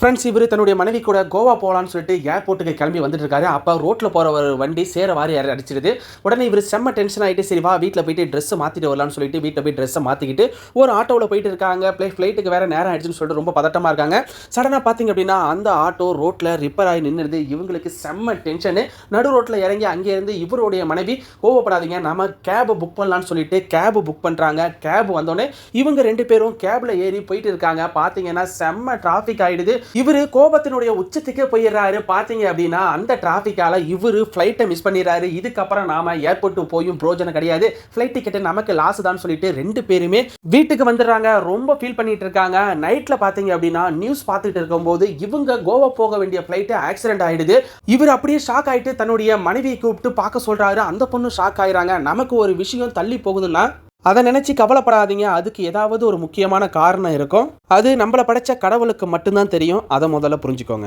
Friends இவர் தன்னுடைய மனைவி கூட கோவா போகலான்னு சொல்லிட்டு ஏர்போர்ட்டுக்கு கிளம்பி வந்துட்டு இருக்காரு அப்போ ரோட்டில் போகிற ஒரு வண்டி சேர வாரி யாரை அடிச்சிடுது உடனே இவர் செம்ம டென்ஷன் ஆகிட்டு சரி வா வீட்டில் போயிட்டு ட்ரெஸ்ஸை மாற்றிட்டு வரலாம்னு சொல்லிட்டு வீட்டில் போய் ட்ரெஸ்ஸை மாற்றிக்கிட்டு ஒரு ஆட்டோவில் போயிட்டு இருக்காங்க. ப்ளே ஃப்ளைட்டுக்கு வேறு நேரம் ஆயிடுச்சுன்னு சொல்லிட்டு ரொம்ப பதட்டமாக இருக்காங்க. சடனாக பார்த்தீங்க அப்படின்னா அந்த ஆட்டோ ரோட்டில் ரிப்பேர் ஆகி நின்றுது இவங்களுக்கு செம்ம டென்ஷனு நடு ரோட்டில் இறங்கி அங்கே இருந்து இவருடைய மனைவி கோவப்படாதீங்க. நம்ம கேபை புக் பண்ணலான்னு சொல்லிட்டு கேபு புக் பண்ணுறாங்க கேப் வந்தோடனே இவங்க ரெண்டு பேரும் கேபில் ஏறி போயிட்டு இருக்காங்க. பார்த்தீங்கன்னா செம்ம டிராஃபிக் ஆகிடுது இவரு கோபத்தினுடைய உச்சத்துக்கே போயிடுறாரு. பார்த்தீங்க அப்படின்னா அந்த டிராஃபிக்கால இவர் ஃப்ளைட்டை மிஸ் பண்ணிடுறாரு. இதுக்கப்புறம் நாம ஏர்போர்ட்டு போயும் பிரோஜனம் கிடையாது. ஃப்ளைட் டிக்கெட் நமக்கு லாஸ் தான் சொல்லிட்டு ரெண்டு பேருமே வீட்டுக்கு வந்துடுறாங்க. ரொம்ப ஃபீல் பண்ணிட்டு இருக்காங்க. நைட்டில் பார்த்தீங்க அப்படின்னா நியூஸ் பார்த்துட்டு இருக்கும்போது இவங்க கோவா போக வேண்டிய ஃப்ளைட்டு ஆக்சிடென்ட் ஆயிடுது. இவர் அப்படியே ஷாக் ஆயிட்டு தன்னுடைய மனைவியை கூப்பிட்டு பார்க்க சொல்றாரு. அந்த பொண்ணு ஷாக் ஆயிடுறாங்க நமக்கு ஒரு விஷயம் தள்ளி போகுதுன்னா அதை நினச்சி கவலைப்படாதீங்க. அதுக்கு ஏதாவது ஒரு முக்கியமான காரணம் இருக்கும். அது நம்மளை படைச்ச கடவுளுக்கு மட்டும்தான் தெரியும். அதை முதல்ல புரிஞ்சுக்கோங்க.